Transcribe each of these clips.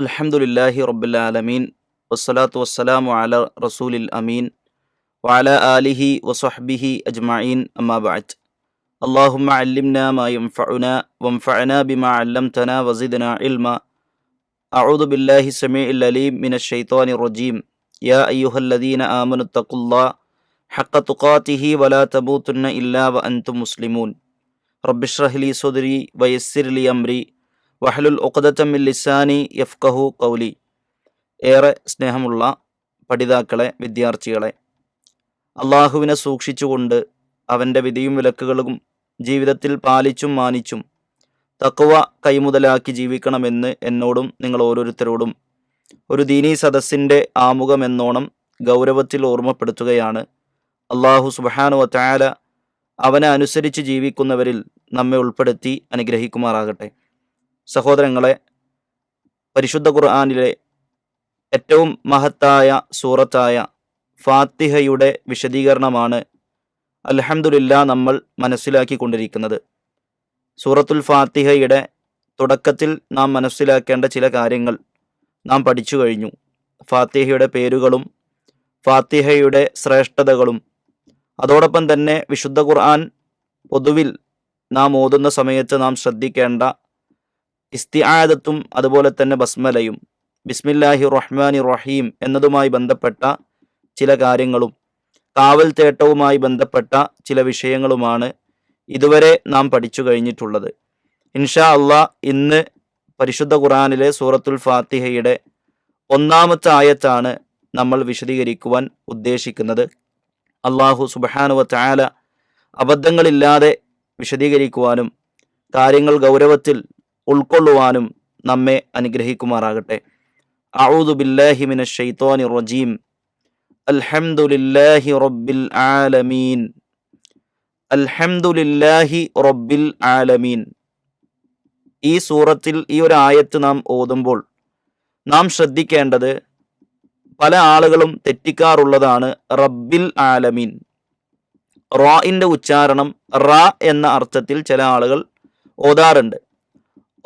അൽഹംദുലില്ലാഹി റബ്ബിൽ ആലമീൻ വസ്സലാത്തു വസ്സലാമു അല റസൂലിൽ അമീൻ വഅല ആലിഹി വസ്വഹ്ബിഹി അജ്മഈൻ അമ്മാ ബഅദ് اللهم علمنا ما ينفعنا وانفعنا بما علمتنا وزدنا علما أعوذ بالله السميع العليم من الشيطان الرجيم يا أيها الذين آمنوا اتقوا الله حق تقاته ولا تموتن إلا وأنتم مسلمون رب اشرح لي صدري ويسر لي أمري വഹലുൽ ഒക്കദത്തമ്മിൽ ലിസാനി യഫ്കഹു കൗലി ഏറെ സ്നേഹമുള്ള പഠിതാക്കളെ വിദ്യാർത്ഥികളെ അള്ളാഹുവിനെ സൂക്ഷിച്ചുകൊണ്ട് അവന്റെ വിധിയും വിലക്കുകളും ജീവിതത്തിൽ പാലിച്ചും മാനിച്ചും തക്കുവ കൈമുതലാക്കി ജീവിക്കണമെന്ന് എന്നോടും നിങ്ങൾ ഓരോരുത്തരോടും ഒരു ദീനീ സദസ്സിന്റെ ആമുഖമെന്നോണം ഗൗരവത്തിൽ ഓർമ്മപ്പെടുത്തുകയാണ്. അള്ളാഹു സുബാനു വത്തായാല അവനെ അനുസരിച്ച് ജീവിക്കുന്നവരിൽ നമ്മെ ഉൾപ്പെടുത്തി അനുഗ്രഹിക്കുമാറാകട്ടെ. സഹോദരങ്ങളെ പരിശുദ്ധ ഖുർആാനിലെ ഏറ്റവും മഹത്തായ സൂറത്തായ ഫാത്തിഹയുടെ വിശദീകരണമാണ് അലഹമുല്ല നമ്മൾ മനസ്സിലാക്കിക്കൊണ്ടിരിക്കുന്നത്. സൂറത്തുൽ ഫാത്തിഹയുടെ തുടക്കത്തിൽ നാം മനസ്സിലാക്കേണ്ട ചില കാര്യങ്ങൾ നാം പഠിച്ചു കഴിഞ്ഞു. ഫാത്തിഹയുടെ പേരുകളും ഫാത്തിഹയുടെ ശ്രേഷ്ഠതകളും അതോടൊപ്പം തന്നെ വിശുദ്ധ ഖുർആൻ പൊതുവിൽ നാം ഓതുന്ന സമയത്ത് നാം ശ്രദ്ധിക്കേണ്ട ഇസ്തിആദത്തും അതുപോലെ തന്നെ ബസ്മലയും ബിസ്മില്ലാഹി റഹ്മാനി റഹീം എന്നതുമായി ബന്ധപ്പെട്ട ചില കാര്യങ്ങളും കാവൽ തേട്ടവുമായി ബന്ധപ്പെട്ട ചില വിഷയങ്ങളുമാണ് ഇതുവരെ നാം പഠിച്ചു കഴിഞ്ഞിട്ടുള്ളത്. ഇൻഷാ അള്ളാ ഇന്ന് പരിശുദ്ധ ഖുറാനിലെ സൂറത്തുൽ ഫാത്തിഹയുടെ ഒന്നാമത്തെ ആയത്താണ് നമ്മൾ വിശദീകരിക്കുവാൻ ഉദ്ദേശിക്കുന്നത്. അള്ളാഹു സുബാനുവ ചായാല അബദ്ധങ്ങളില്ലാതെ വിശദീകരിക്കുവാനും കാര്യങ്ങൾ ഗൗരവത്തിൽ ഉൾക്കൊള്ളുവാനും നമ്മെ അനുഗ്രഹിക്കുമാറാകട്ടെ. അഊദു ബില്ലാഹി റജീം. അൽഹംദുലില്ലാഹി റബ്ബിൽ ആലമീൻ. അൽഹംദുലില്ലാഹി റബ്ബിൽ ആലമീൻ. ഈ സൂറത്തിൽ ഈ ഒരു ആയത്ത് നാം ഓതുമ്പോൾ നാം ശ്രദ്ധിക്കേണ്ടത് പല ആളുകളും തെറ്റിക്കാറുള്ളതാണ് റബ്ബിൽ ആലമീൻ. റാഇന്റെ ഉച്ചാരണം റ എന്ന അർത്ഥത്തിൽ ചില ആളുകൾ ഓതാറുണ്ട്.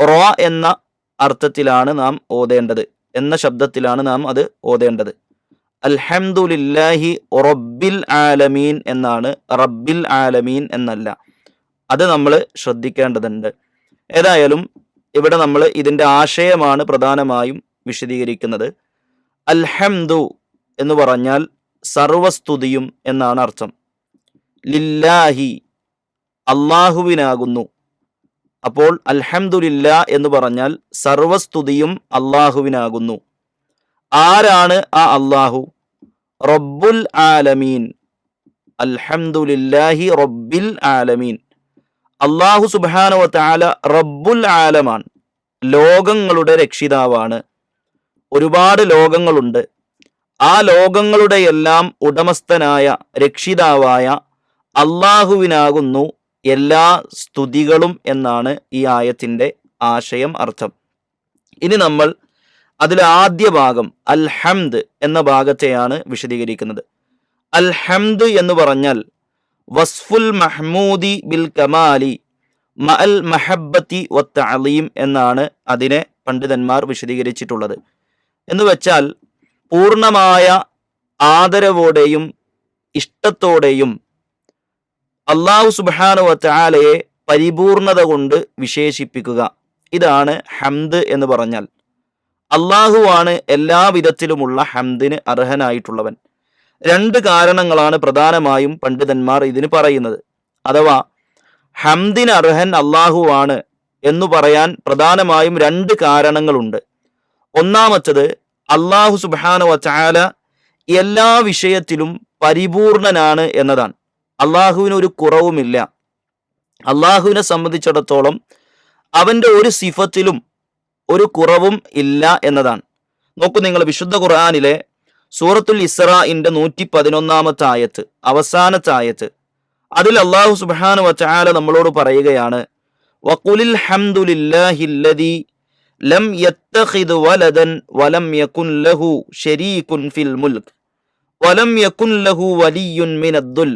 റോ എന്ന അർത്ഥത്തിലാണ് നാം ഓതേണ്ടത്. എന്ന ശബ്ദത്തിലാണ് നാം അത് ഓതേണ്ടത്. അൽഹംദുലില്ലാഹി റബ്ബിൽ ആലമീൻ എന്നാണ്. റബ്ബിൽ ആലമീൻ എന്നല്ല. അത് നമ്മൾ ശ്രദ്ധിക്കേണ്ടതുണ്ട്. ഏതായാലും ഇവിടെ നമ്മൾ ഇതിന്റെ ആശയമാണ് പ്രധാനമായും വിശദീകരിക്കുന്നത്. അൽഹംദു എന്ന് പറഞ്ഞാൽ സർവസ്തുതിയും എന്നാണ് അർത്ഥം. ലില്ലാഹി അള്ളാഹുവിനാകുന്നു. അപ്പോൾ അൽഹംദുലില്ല എന്ന് പറഞ്ഞാൽ സർവസ്തുതിയും അള്ളാഹുവിനാകുന്നു. ആരാണ് ആ അള്ളാഹു? റബ്ബുൽ ആലമീൻ. അൽഹംദുലില്ലാഹി റബ്ബിൽ ആലമീൻ. അള്ളാഹു സുബാനവ താല റബ്ബുൽ ആലമാണ്. ലോകങ്ങളുടെ രക്ഷിതാവാണ്. ഒരുപാട് ലോകങ്ങളുണ്ട്. ആ ലോകങ്ങളുടെ എല്ലാം ഉടമസ്ഥനായ രക്ഷിതാവായ അള്ളാഹുവിനാകുന്നു എല്ലാ സ്തുതികളും എന്നാണ് ഈ ആയത്തിന്റെ ആശയം അർത്ഥം. ഇനി നമ്മൾ അതിലെ ആദ്യ ഭാഗം അൽഹംദ് എന്ന ഭാഗത്തെയാണ് വിശദീകരിക്കുന്നത്. അൽഹംദ് എന്ന് പറഞ്ഞാൽ വസ്ഫുൽ മഹ്മൂദി ബിൽ കമാലി മഅൽ മഹബത്തി വത്ത് അലീം എന്നാണ് അതിനെ പണ്ഡിതന്മാർ വിശദീകരിച്ചിട്ടുള്ളത്. എന്ന് വെച്ചാൽ പൂർണമായ ആദരവോടെയും ഇഷ്ടത്തോടെയും അള്ളാഹു സുബാനു വച്ചാലയെ പരിപൂർണത കൊണ്ട് വിശേഷിപ്പിക്കുക. ഇതാണ് ഹംദ് എന്ന് പറഞ്ഞാൽ. അള്ളാഹുവാണ് എല്ലാ വിധത്തിലുമുള്ള ഹംദിന് അർഹനായിട്ടുള്ളവൻ. രണ്ട് കാരണങ്ങളാണ് പ്രധാനമായും പണ്ഡിതന്മാർ ഇതിന് പറയുന്നത്. അഥവാ ഹംദിന് അർഹൻ അള്ളാഹുവാണ് എന്ന് പറയാൻ പ്രധാനമായും രണ്ട് കാരണങ്ങളുണ്ട്. ഒന്നാമത്തത് അള്ളാഹു സുബാനു എല്ലാ വിഷയത്തിലും പരിപൂർണനാണ് എന്നതാണ്. അള്ളാഹുവിന് ഒരു കുറവുമില്ല. അള്ളാഹുവിനെ സംബന്ധിച്ചിടത്തോളം അവന്റെ ഒരു സിഫത്തിലും ഒരു കുറവും ഇല്ല എന്നതാണ്. നോക്കൂ നിങ്ങൾ വിശുദ്ധ ഖുർആാനിലെ സൂറത്തുൽ ഇസ്രാഇന്റെ നൂറ്റി പതിനൊന്നാമത്തെ ആയത്ത് അവസാനത്തെ ആയത്ത്. അതിൽ അള്ളാഹു സുബാനു വച്ചാല നമ്മളോട് പറയുകയാണ് വക്കുലിൽ ഹംദുലില്ലാഹില്ലദി ലം യത്തഖിദ് വലദൻ വലം യകുൻ ലഹു ശരീകുൻ ഫിൽ മുൽക്ക് വലം യകുൻ ലഹു വലിയുൻ മിനദ്ദുൽ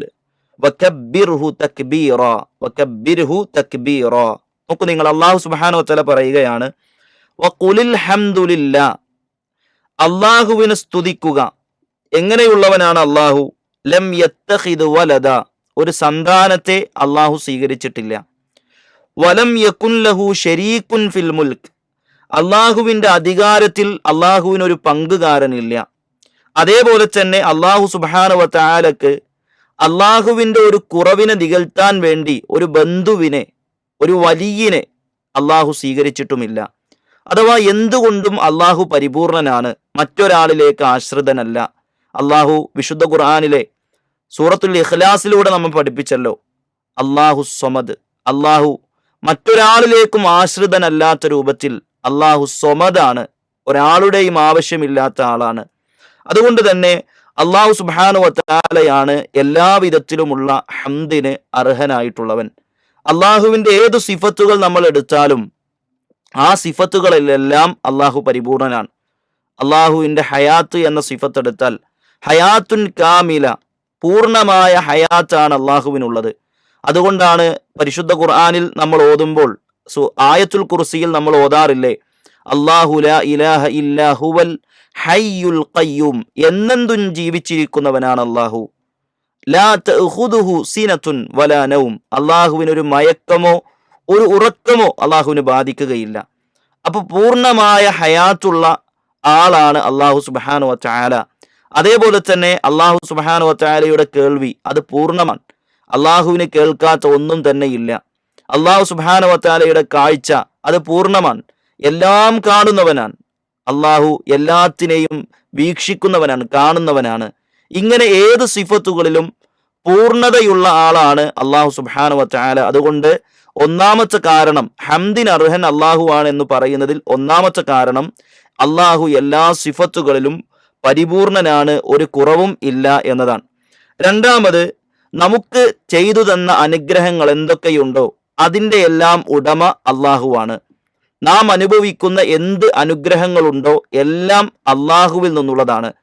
വക്കബിർഹു തക്ബീറ വക്കബിർഹു തക്ബീറ. നോക്കൂ നിങ്ങൾ അള്ളാഹു സുബാനോ തല പറയുകയാണ് വഖുലിൽ ഹംദുലില്ല അള്ളാഹുവിനെ സ്തുതിക്കുക. എങ്ങനെയുള്ളവനാണ് അള്ളാഹു ലം യത്തഹിദ് വലദ ഒരു സന്താനത്തെ അള്ളാഹു സ്വീകരിച്ചിട്ടില്ല. വലം യക്കുൻ ലഹു ഷരീക്കുൻ ഫിൽ മുൽക്ക് അള്ളാഹുവിന്റെ അധികാരത്തിൽ അള്ളാഹുവിനൊരു പങ്കുകാരനില്ല. അതേപോലെ തന്നെ അള്ളാഹു സുബാനവ താലക്ക് അള്ളാഹുവിന്റെ ഒരു കുറവിനെ നികൽത്താൻ വേണ്ടി ഒരു ബന്ധുവിനെ ഒരു വലിയനെ അള്ളാഹു സ്വീകരിച്ചിട്ടുമില്ല. അഥവാ എന്തുകൊണ്ടും അള്ളാഹു പരിപൂർണനാണ് മറ്റൊരാളിലേക്ക് ആശ്രിതനല്ല. അള്ളാഹു വിശുദ്ധ ഖുർആാനിലെ സൂറത്തുൽ ഇഖ്ലാസിലൂടെ നമ്മൾ പഠിപ്പിച്ചല്ലോ. അള്ളാഹു സ്വമദ്. അള്ളാഹു മറ്റൊരാളിലേക്കും ആശ്രിതനല്ലാത്ത രൂപത്തിൽ അള്ളാഹു സ്വമദാണ്. ഒരാളുടെയും ആവശ്യമില്ലാത്ത ആളാണ്. അതുകൊണ്ട് തന്നെ അള്ളാഹു സുബാനു സുബാനുവത്താലയാണ് എല്ലാവിധത്തിലുമുള്ള ഹംദിന് അർഹനായിട്ടുള്ളവൻ. അള്ളാഹുവിന്റെ ഏത് സിഫത്തുകൾ നമ്മൾ എടുത്താലും ആ സിഫത്തുകളിലെല്ലാം അള്ളാഹു പരിപൂർണനാണ്. അള്ളാഹുവിന്റെ ഹയാത്ത് എന്ന സിഫത്ത് എടുത്താൽ ഹയാത്തുൻ കാമില പൂർണമായ ഹയാത്താണ് അള്ളാഹുവിനുള്ളത് അതുകൊണ്ടാണ് പരിശുദ്ധ ഖുർആാനിൽ നമ്മൾ ഓതുമ്പോൾ സു ആയത്തുൽ കുർസിയിൽ നമ്മൾ ഓതാറില്ലേ അള്ളാഹുല ഇലാഹ ഇല്ലാ ഹുവൽ ഹയ്യുൽ ഖയ്യൂം എന്നെന്തും ജീവിച്ചിരിക്കുന്നവനാണ് അള്ളാഹു സിനത്തുൻ വലാ നൗം. അള്ളാഹുവിന് ഒരു മയക്കമോ ഒരു ഉറക്കമോ അള്ളാഹുവിന് ബാധിക്കുകയില്ല. അപ്പൊ പൂർണമായ ഹയാത്തുള്ള ആളാണ് അള്ളാഹു സുബാനു വച്ചാല അതേപോലെ തന്നെ അള്ളാഹു സുബാനു വച്ചാലയുടെ കേൾവി അത് പൂർണമാണ്. അള്ളാഹുവിന് കേൾക്കാത്ത ഒന്നും തന്നെ ഇല്ല. അള്ളാഹു സുബാനു വച്ചാലയുടെ കാഴ്ച അത് പൂർണമാണ്. എല്ലാം കാണുന്നവനാണ്. അള്ളാഹു എല്ലാത്തിനെയും വീക്ഷിക്കുന്നവനാണ് കാണുന്നവനാണ്. ഇങ്ങനെ ഏത് സിഫത്തുകളിലും പൂർണതയുള്ള ആളാണ് അള്ളാഹു സുബാന വച്ചാല അതുകൊണ്ട് ഒന്നാമത്തെ കാരണം ഹംദിൻ അർഹൻ അള്ളാഹു ആണ് എന്ന് പറയുന്നതിൽ ഒന്നാമത്തെ കാരണം അള്ളാഹു എല്ലാ സിഫത്തുകളിലും പരിപൂർണനാണ് ഒരു കുറവും ഇല്ല എന്നതാണ്. രണ്ടാമത് നമുക്ക് ചെയ്തു തന്ന അനുഗ്രഹങ്ങൾ എന്തൊക്കെയുണ്ടോ അതിന്റെ എല്ലാം ഉടമ അള്ളാഹുവാണ് നാം അനുഭവിക്കുന്ന എന്ത് അനുഗ്രഹങ്ങളുണ്ടോ എല്ലാം അള്ളാഹുവിൽ നിന്നുള്ളതാണ്.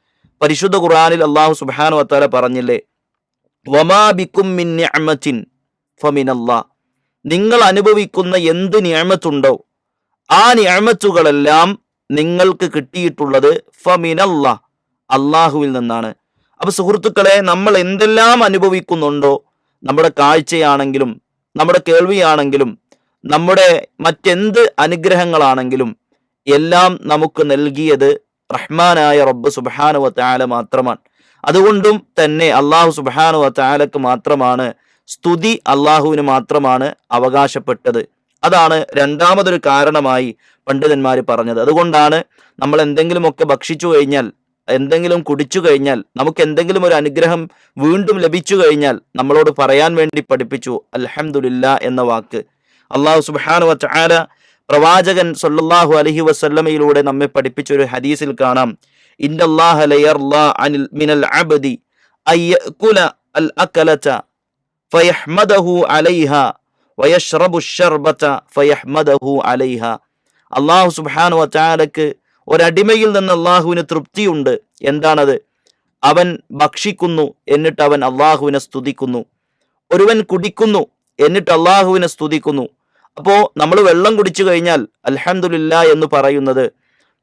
പരിശുദ്ധ ഖുർആനിൽ അള്ളാഹു സുബാനു വത്താല പറഞ്ഞില്ലേ വമാ ബിക്കും മിൻ ഫമിനല്ലാ. നിങ്ങൾ അനുഭവിക്കുന്ന എന്ത് ഞാമത്തുണ്ടോ ആ ഞാമത്തുകളെല്ലാം നിങ്ങൾക്ക് കിട്ടിയിട്ടുള്ളത് ഫമിനല്ലാ അള്ളാഹുവിൽ നിന്നാണ്. അപ്പൊ സുഹൃത്തുക്കളെ നമ്മൾ എന്തെല്ലാം അനുഭവിക്കുന്നുണ്ടോ നമ്മുടെ കാഴ്ചയാണെങ്കിലും നമ്മുടെ കേൾവിയാണെങ്കിലും നമ്മുടെ മറ്റെന്ത് അനുഗ്രഹങ്ങളാണെങ്കിലും എല്ലാം നമുക്ക് നൽകിയത് റഹ്മാനായ റബ്ബ് സുബാനുവ താല മാത്രമാണ്. അതുകൊണ്ടും തന്നെ അള്ളാഹു സുബാനുവ താലക്ക് മാത്രമാണ് സ്തുതി അള്ളാഹുവിന് മാത്രമാണ് അവകാശപ്പെട്ടത്. അതാണ് രണ്ടാമതൊരു കാരണമായി പണ്ഡിതന്മാർ പറഞ്ഞത്. അതുകൊണ്ടാണ് നമ്മൾ എന്തെങ്കിലുമൊക്കെ ഭക്ഷിച്ചു കഴിഞ്ഞാൽ എന്തെങ്കിലും കുടിച്ചു കഴിഞ്ഞാൽ നമുക്ക് എന്തെങ്കിലും ഒരു അനുഗ്രഹം വീണ്ടും ലഭിച്ചു കഴിഞ്ഞാൽ നമ്മളോട് പറയാൻ വേണ്ടി പഠിപ്പിച്ചു അലഹമുല്ല എന്ന വാക്ക്. അള്ളാഹു സുബാനു വച്ചാല പ്രവാചകൻ സൊല്ലാഹു അലഹി വസ്ല്ലമയിലൂടെ നമ്മെ പഠിപ്പിച്ച ഒരു ഹദീസിൽ കാണാം. അള്ളാഹു സുബാനു വതആലക്ക് ഒരടിമയിൽ നിന്ന് അള്ളാഹുവിന് തൃപ്തിയുണ്ട്. എന്താണത്? അവൻ ഭക്ഷിക്കുന്നു എന്നിട്ട് അവൻ അള്ളാഹുവിനെ സ്തുതിക്കുന്നു. ഒരുവൻ കുടിക്കുന്നു എന്നിട്ട് അള്ളാഹുവിനെ സ്തുതിക്കുന്നു. അപ്പോൾ നമ്മൾ വെള്ളം കുടിച്ചു കഴിഞ്ഞാൽ അൽഹംദുലില്ല എന്ന് പറയുന്നത്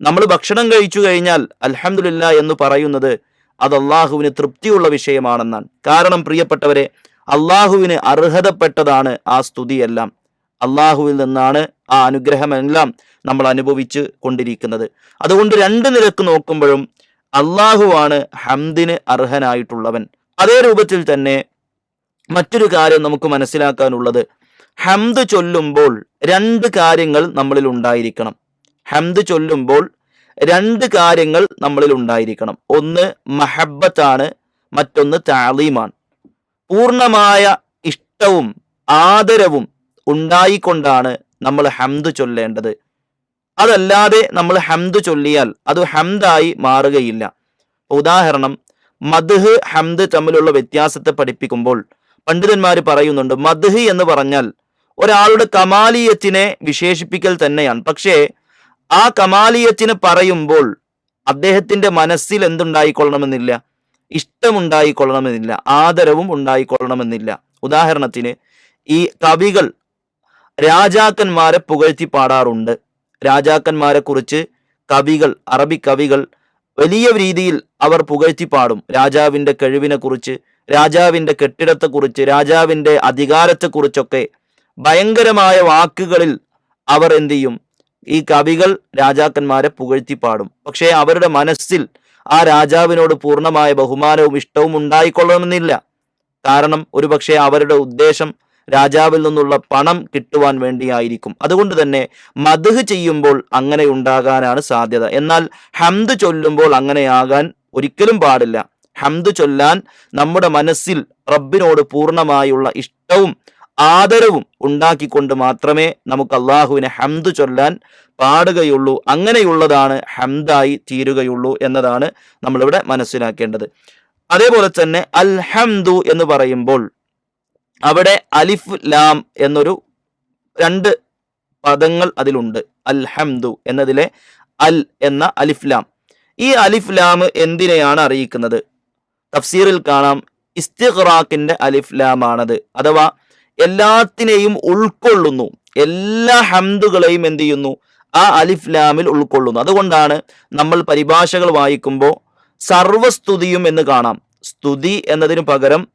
നമ്മൾ ഭക്ഷണം കഴിച്ചു കഴിഞ്ഞാൽ അൽഹംദുലില്ല എന്ന് പറയുന്നത് അത് അള്ളാഹുവിന് തൃപ്തിയുള്ള വിഷയമാണെന്നാണ്. കാരണം പ്രിയപ്പെട്ടവരെ അള്ളാഹുവിന് അർഹതപ്പെട്ടതാണ് ആ സ്തുതിയെല്ലാം. അള്ളാഹുവിൽ നിന്നാണ് ആ അനുഗ്രഹമെല്ലാം നമ്മൾ അനുഭവിച്ച് കൊണ്ടിരിക്കുന്നത്. അതുകൊണ്ട് രണ്ട് നിരക്ക് നോക്കുമ്പോഴും അള്ളാഹുവാണ് ഹംദിന് അർഹനായിട്ടുള്ളവൻ. അതേ രൂപത്തിൽ തന്നെ മറ്റൊരു കാര്യം നമുക്ക് മനസ്സിലാക്കാനുള്ളത്. ഹംദ് ചൊല്ലുമ്പോൾ രണ്ട് കാര്യങ്ങൾ നമ്മളിൽ ഉണ്ടായിരിക്കണം. ഹംദ് ചൊല്ലുമ്പോൾ രണ്ട് കാര്യങ്ങൾ നമ്മളിൽ ഉണ്ടായിരിക്കണം. ഒന്ന് മഹബത്താണ് മറ്റൊന്ന് താലീമാണ്. പൂർണമായ ഇഷ്ടവും ആദരവും ഉണ്ടായിക്കൊണ്ടാണ് നമ്മൾ ഹംദ് ചൊല്ലേണ്ടത്. അതല്ലാതെ നമ്മൾ ഹംദ് ചൊല്ലിയാൽ അത് ഹംദായി മാറുകയില്ല. ഉദാഹരണം മദ്ഹ് ഹംദ് തമ്മിലുള്ള വ്യത്യാസത്തെ പഠിപ്പിക്കുമ്പോൾ പണ്ഡിതന്മാർ പറയുന്നുണ്ട് മദ്ഹി എന്ന് പറഞ്ഞാൽ ഒരാളുടെ കമാലിയത്തിനെ വിശേഷിപ്പിക്കൽ തന്നെയാണ്. പക്ഷേ ആ കമാലിയത്തിന് പറയുമ്പോൾ അദ്ദേഹത്തിന്റെ മനസ്സിൽ എന്തുണ്ടായിക്കൊള്ളണമെന്നില്ല? ഇഷ്ടമുണ്ടായിക്കൊള്ളണമെന്നില്ല ആദരവും ഉണ്ടായിക്കൊള്ളണമെന്നില്ല. ഉദാഹരണത്തിന് ഈ കവികൾ രാജാക്കന്മാരെ പുകഴ്ത്തി പാടാറുണ്ട്. രാജാക്കന്മാരെ കുറിച്ച് കവികൾ അറബി കവികൾ വലിയ രീതിയിൽ അവർ പുകഴ്ത്തി പാടും. രാജാവിന്റെ കഴിവിനെ കുറിച്ച് രാജാവിന്റെ കെട്ടിടത്തെക്കുറിച്ച് രാജാവിന്റെ അധികാരത്തെക്കുറിച്ചൊക്കെ ഭയങ്കരമായ വാക്കുകളിൽ അവർ എന്ത് ചെയ്യും? ഈ കവികൾ രാജാക്കന്മാരെ പുകഴ്ത്തി പാടും പക്ഷേ അവരുടെ മനസ്സിൽ ആ രാജാവിനോട് പൂർണമായ ബഹുമാനവും ഇഷ്ടവും ഉണ്ടായിക്കൊള്ളണമെന്നില്ല. കാരണം ഒരുപക്ഷെ അവരുടെ ഉദ്ദേശം രാജാവിൽ നിന്നുള്ള പണം കിട്ടുവാൻ വേണ്ടിയായിരിക്കും. അതുകൊണ്ട് തന്നെ മധുഹ് ചെയ്യുമ്പോൾ അങ്ങനെ ഉണ്ടാകാനാണ് സാധ്യത. എന്നാൽ ഹംദ് ചൊല്ലുമ്പോൾ അങ്ങനെയാകാൻ ഒരിക്കലും പാടില്ല. ഹംദ് ചൊല്ലാൻ നമ്മുടെ മനസ്സിൽ റബ്ബിനോട് പൂർണമായുള്ള ഇഷ്ടവും ആദരവും ഉണ്ടാക്കിക്കൊണ്ട് മാത്രമേ നമുക്ക് അള്ളാഹുവിനെ ഹംദ് ചൊല്ലാൻ പാടുകയുള്ളൂ. അങ്ങനെയുള്ളതാണ് ഹംദായി തീരുകയുള്ളൂ എന്നതാണ് നമ്മളിവിടെ മനസ്സിലാക്കേണ്ടത്. അതേപോലെ തന്നെ അൽഹംദു എന്ന് പറയുമ്പോൾ അവിടെ അലിഫ് ലാം എന്നൊരു രണ്ട് പദങ്ങൾ അതിലുണ്ട്. അൽഹംദു എന്നതിലെ അൽ എന്ന അലിഫ് ലാം. ഈ അലിഫ് ലാം എന്തിനെയാണ് അറിയിക്കുന്നത്? തഫ്സീറിൽ കാണാം ഇസ്തിഖ്റാഖിന്റെ അലിഫ്ലാമാണത് അഥവാ എല്ലാത്തിനെയും ഉൾക്കൊള്ളുന്നു. എല്ലാ ഹംദുകളെയും എന്ത് ചെയ്യുന്നു? ആ അലിഫ്ലാമിൽ ഉൾക്കൊള്ളുന്നു. അതുകൊണ്ടാണ് നമ്മൾ പരിഭാഷകൾ വായിക്കുമ്പോൾ സർവസ്തുതിയും എന്ന് കാണാം. സ്തുതി എന്നതിന് പകരം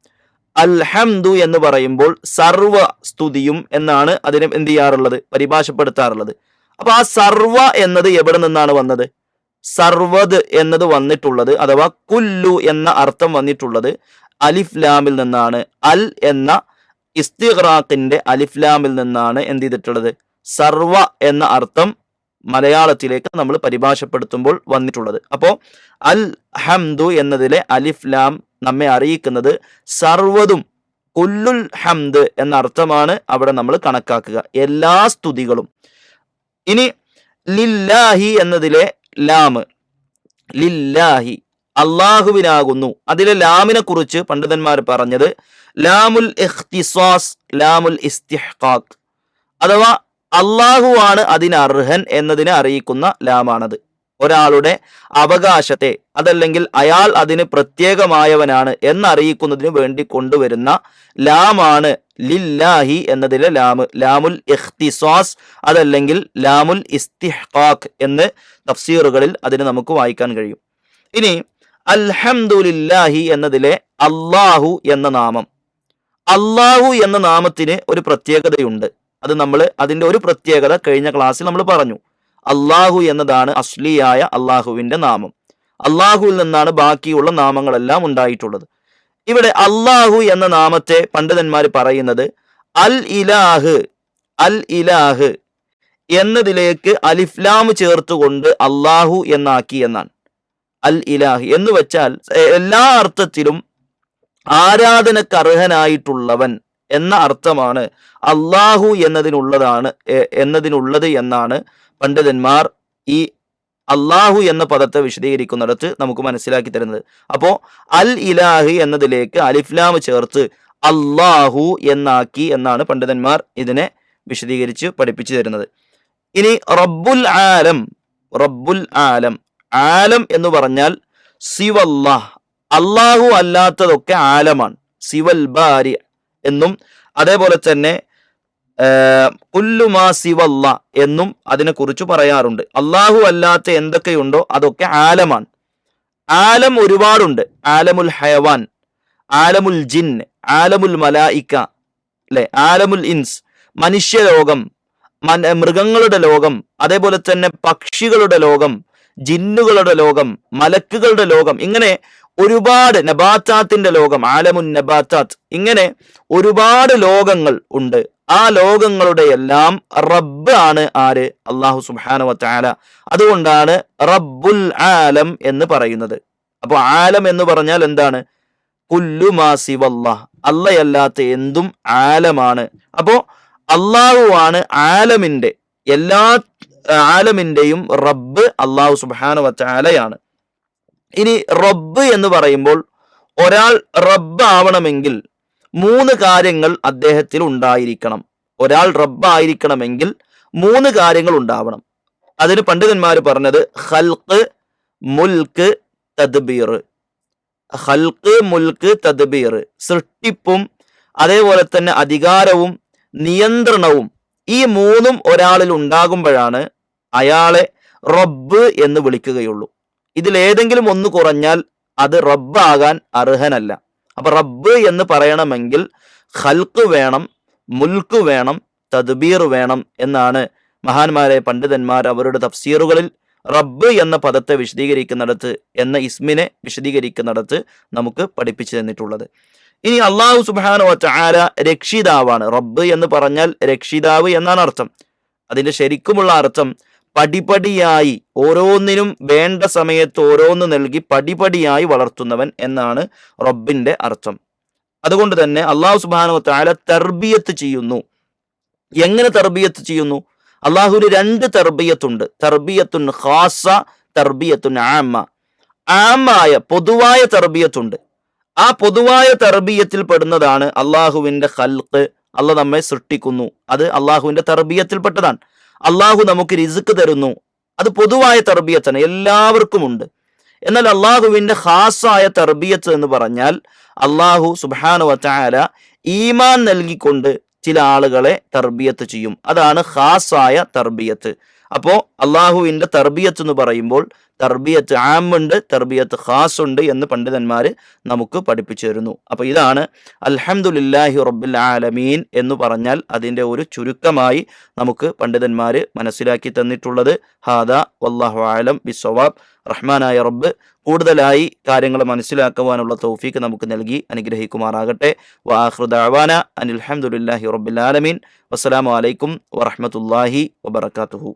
അൽഹംദു എന്ന് പറയുമ്പോൾ സർവ സ്തുതിയും എന്നാണ് അതിനെ എന്ത് ചെയ്യാറുള്ളത്? പരിഭാഷപ്പെടുത്താറുള്ളത്. അപ്പൊ ആ സർവ എന്നത് എവിടെ നിന്നാണ് വന്നത്? സർവത് എന്നത് വന്നിട്ടുള്ളത് അഥവാ കുല്ലു എന്ന അർത്ഥം വന്നിട്ടുള്ളത് അലിഫ്ലാമിൽ നിന്നാണ്. അൽ എന്ന ഇസ്തിഖ്റാഖിന്റെ അലിഫ്ലാമിൽ നിന്നാണ് എന്ത് ചെയ്തിട്ടുള്ളത്? സർവ എന്ന അർത്ഥം മലയാളത്തിലേക്ക് നമ്മൾ പരിഭാഷപ്പെടുത്തുമ്പോൾ വന്നിട്ടുള്ളത്. അപ്പോ അൽ ഹംദു എന്നതിലെ അലിഫ്ലാം നമ്മെ അറിയിക്കുന്നത് സർവതും കുല്ലുൽ ഹംദ് എന്ന അർത്ഥമാണ് അവിടെ നമ്മൾ കണക്കാക്കുക. എല്ലാ സ്തുതികളും. ഇനി ലില്ലാഹി എന്നതിലെ ലാമ് ലില്ലാഹി. അള്ളാഹുവിനാകുന്നു. അതിലെ ലാമിനെ കുറിച്ച് പണ്ഡിതന്മാർ പറഞ്ഞത് ലാമുൽ ഇഖ്തിസാസ് ലാമുൽ ഇസ്തിഹ്ഖാഖ്. അഥവാ അള്ളാഹുവാണ് അതിനർഹൻ എന്നതിനെ അറിയിക്കുന്ന ലാമാണത്. ഒരാളുടെ അവകാശത്തെ അതല്ലെങ്കിൽ അയാൾ അതിന് പ്രത്യേകമായവനാണ് എന്നറിയിക്കുന്നതിന് വേണ്ടി കൊണ്ടുവരുന്ന ലാമാണ് ലില്ലാഹി എന്നതിലെ ലാമ് ലാമുൽ ഇഖ്തിസാസ് അതല്ലെങ്കിൽ ലാമുൽ ഇസ്തിഹ്ഖാഖ് എന്ന് തഫ്സീറുകളിൽ അതിന് നമുക്ക് വായിക്കാൻ കഴിയും. ഇനി അൽഹംദുലില്ലാഹി എന്നതിലെ അള്ളാഹു എന്ന നാമം. അള്ളാഹു എന്ന നാമത്തിന് ഒരു പ്രത്യേകതയുണ്ട്. അത് നമ്മൾ അതിന്റെ ഒരു പ്രത്യേകത കഴിഞ്ഞ ക്ലാസ്സിൽ നമ്മൾ പറഞ്ഞു. അള്ളാഹു എന്നതാണ് അസ്ലിയായ അള്ളാഹുവിന്റെ നാമം. അള്ളാഹുവിൽ നിന്നാണ് ബാക്കിയുള്ള നാമങ്ങളെല്ലാം ഉണ്ടായിട്ടുള്ളത്. ഇവിടെ അള്ളാഹു എന്ന നാമത്തെ പണ്ഡിതന്മാർ പറയുന്നത് അൽ ഇലാഹ് അൽ ഇലാഹ് എന്നതിലേക്ക് അലിഫ്ലാം ചേർത്തുകൊണ്ട് അള്ളാഹു എന്നാക്കി എന്നാണ്. അൽ ഇലാഹ് എന്ന് വെച്ചാൽ എല്ലാ അർത്ഥത്തിലും ആരാധനക്ക് അർഹനായിട്ടുള്ളവൻ എന്ന അർത്ഥമാണ് അള്ളാഹു എന്നതിനുള്ളതാണ് എന്നതിനുള്ളത് എന്നാണ് പണ്ഡിതന്മാർ ഈ അള്ളാഹു എന്ന പദത്തെ വിശദീകരിക്കുന്നിടത്ത് നമുക്ക് മനസ്സിലാക്കി തരുന്നത്. അപ്പോ അൽ ഇലാഹി എന്നതിലേക്ക് അലിഫ്ലാം ചേർത്ത് അള്ളാഹു എന്നാക്കി എന്നാണ് പണ്ഡിതന്മാർ ഇതിനെ വിശദീകരിച്ച് പഠിപ്പിച്ചു തരുന്നത്. ഇനി റബ്ബുൽ ആലം റബ്ബുൽ ആലം. ആലം എന്ന് പറഞ്ഞാൽ സിവല്ലാഹ്. അള്ളാഹു അല്ലാത്തതൊക്കെ ആലമാണ്. സിവൽ ബാരി എന്നും അതേപോലെ തന്നെ കുല്ലുമാ സിവല്ല എന്നും അതിനെക്കുറിച്ച് പറയാറുണ്ട്. അള്ളാഹു അല്ലാത്ത എന്തൊക്കെയുണ്ടോ അതൊക്കെ ആലമാണ്. ആലം ഒരുപാടുണ്ട്. ആലമുൽ ഹയവാൻ ആലമുൽ ജിൻ ആലമുൽ മലായിക്ക അല്ലെ? ആലമുൽ ഇൻസ് മനുഷ്യലോകം മൃഗങ്ങളുടെ ലോകം അതേപോലെ തന്നെ പക്ഷികളുടെ ലോകം ജിന്നുകളുടെ ലോകം മലക്കുകളുടെ ലോകം ഇങ്ങനെ ഒരുപാട് നബാത്താത്തിന്റെ ലോകം ആലമുൻ നബാത്താത്ത് ഇങ്ങനെ ഒരുപാട് ലോകങ്ങൾ ഉണ്ട്. ആ ലോകങ്ങളുടെ എല്ലാം റബ്ബ് ആണ് ആര്? അള്ളാഹു സുബാന ചാല അതുകൊണ്ടാണ് റബ്ബുൽ ആലം എന്ന് പറയുന്നത്. അപ്പൊ ആലം എന്ന് പറഞ്ഞാൽ എന്താണ്? അല്ലയല്ലാത്ത എന്തും ആലമാണ്. അപ്പോ അള്ളാഹുവാണ് ആലമിന്റെ എല്ലാ ആലമിന്റെയും റബ്ബ് അള്ളാഹു സുബാന വച്ചാലയാണ് ഇനി റബ്ബ് എന്ന് പറയുമ്പോൾ ഒരാൾ റബ്ബ് ആവണമെങ്കിൽ മൂന്ന് കാര്യങ്ങൾ അദ്ദേഹത്തിൽ ഉണ്ടായിരിക്കണം. ഒരാൾ റബ്ബായിരിക്കണമെങ്കിൽ മൂന്ന് കാര്യങ്ങൾ ഉണ്ടാവണം. അതിന് പണ്ഡിതന്മാർ പറഞ്ഞത് ഹൽക്ക് മുൽക്ക് തദ്ബീർ. ഹൽക്ക് മുൽക്ക് തദ്ബീർ. സൃഷ്ടിപ്പും അതേപോലെ തന്നെ അധികാരവും നിയന്ത്രണവും ഈ മൂന്നും ഒരാളിൽ ഉണ്ടാകുമ്പോഴാണ് അയാളെ റബ്ബ് എന്ന് വിളിക്കുകയുള്ളൂ. ഇതിലേതെങ്കിലും ഒന്ന് കുറഞ്ഞാൽ അത് റബ്ബാകാൻ അർഹനല്ല. അപ്പൊ റബ്ബ് എന്ന് പറയണമെങ്കിൽ ഹൽക്ക് വേണം മുൽക്ക് വേണം തദ്ബീർ വേണം എന്നാണ് മഹാന്മാരെ പണ്ഡിതന്മാർ അവരുടെ തഫ്സീറുകളിൽ റബ്ബ് എന്ന പദത്തെ വിശദീകരിക്കുന്നിടത്ത് എന്ന ഇസ്മിനെ വിശദീകരിക്കുന്നിടത്ത് നമുക്ക് പഠിപ്പിച്ചു തന്നിട്ടുള്ളത്. ഇനി അള്ളാഹു സുബാന ചാര രക്ഷിതാവാണ്. റബ്ബ് എന്ന് പറഞ്ഞാൽ രക്ഷിതാവ് എന്നാണ് അർത്ഥം. അതിന്റെ ശരിക്കുമുള്ള അർത്ഥം പടിപടിയായി ഓരോന്നിനും വേണ്ട സമയത്ത് ഓരോന്ന് നൽകി പടിപടിയായി വളർത്തുന്നവൻ എന്നാണ് റബ്ബിന്റെ അർത്ഥം. അതുകൊണ്ട് തന്നെ അള്ളാഹു സുബാനോ തർബിയത്ത് ചെയ്യുന്നു. എങ്ങനെ തർബിയത്ത് ചെയ്യുന്നു? അള്ളാഹുവിന് രണ്ട് തർബിയത്തുണ്ട്. തർബിയത്തുൻ ഖാസ തർബിയത്തുൻ ആമ. ആമായ പൊതുവായ തർബിയത്തുണ്ട്. ആ പൊതുവായ തർബീയത്തിൽ പെടുന്നതാണ് അള്ളാഹുവിന്റെ ഹൽക്ക് അള്ള നമ്മെ സൃഷ്ടിക്കുന്നു. അത് അള്ളാഹുവിന്റെ തർബീയത്തിൽപ്പെട്ടതാണ്. അള്ളാഹു നമുക്ക് റിസുക്ക് തരുന്നു. അത് പൊതുവായ തർബീയത്താണ്. എല്ലാവർക്കും ഉണ്ട്. എന്നാൽ അള്ളാഹുവിന്റെ ഹാസായ തർബീയത്ത് എന്ന് പറഞ്ഞാൽ അള്ളാഹു സുബാന വച്ചാല ഈമാൻ നൽകിക്കൊണ്ട് ചില ആളുകളെ തർബിയത്ത് ചെയ്യും. അതാണ് ഹാസായ തർബിയത്ത്. അപ്പോ അള്ളാഹുവിന്റെ തർബിയത്ത് എന്ന് പറയുമ്പോൾ തർബിയത്ത് ആമുണ്ട് തർബിയത്ത് ഖാസ് ഉണ്ട് എന്ന് പണ്ഡിതന്മാർ നമുക്ക് പഠിപ്പിച്ചു തരുന്നു അപ്പൊ ഇതാണ് അൽഹംദുലില്ലാഹി റബ്ബിൽ ആലമീൻ എന്ന് പറഞ്ഞാൽ അതിന്റെ ഒരു ചുരുക്കമായി നമുക്ക് പണ്ഡിതന്മാർ മനസ്സിലാക്കി തന്നിട്ടുള്ളത്. ഹാദ വല്ലാഹു ആലം ബിസ്വവാബ് റഹ്മാനായ റബ്ബ് കൂടുതലായി കാര്യങ്ങൾ മനസ്സിലാക്കുവാനുള്ള തൗഫീക്ക് നമുക്ക് നൽകി അനുഗ്രഹിക്കുമാറാകട്ടെ. വാഹൃദാവാന അനിൽഹമുല്ലാഹി റബ്ബിൽ ആലമീൻ. വസ്സലാമലൈക്കും വറഹമത്തല്ലാഹി വബർക്കാത്തുഹു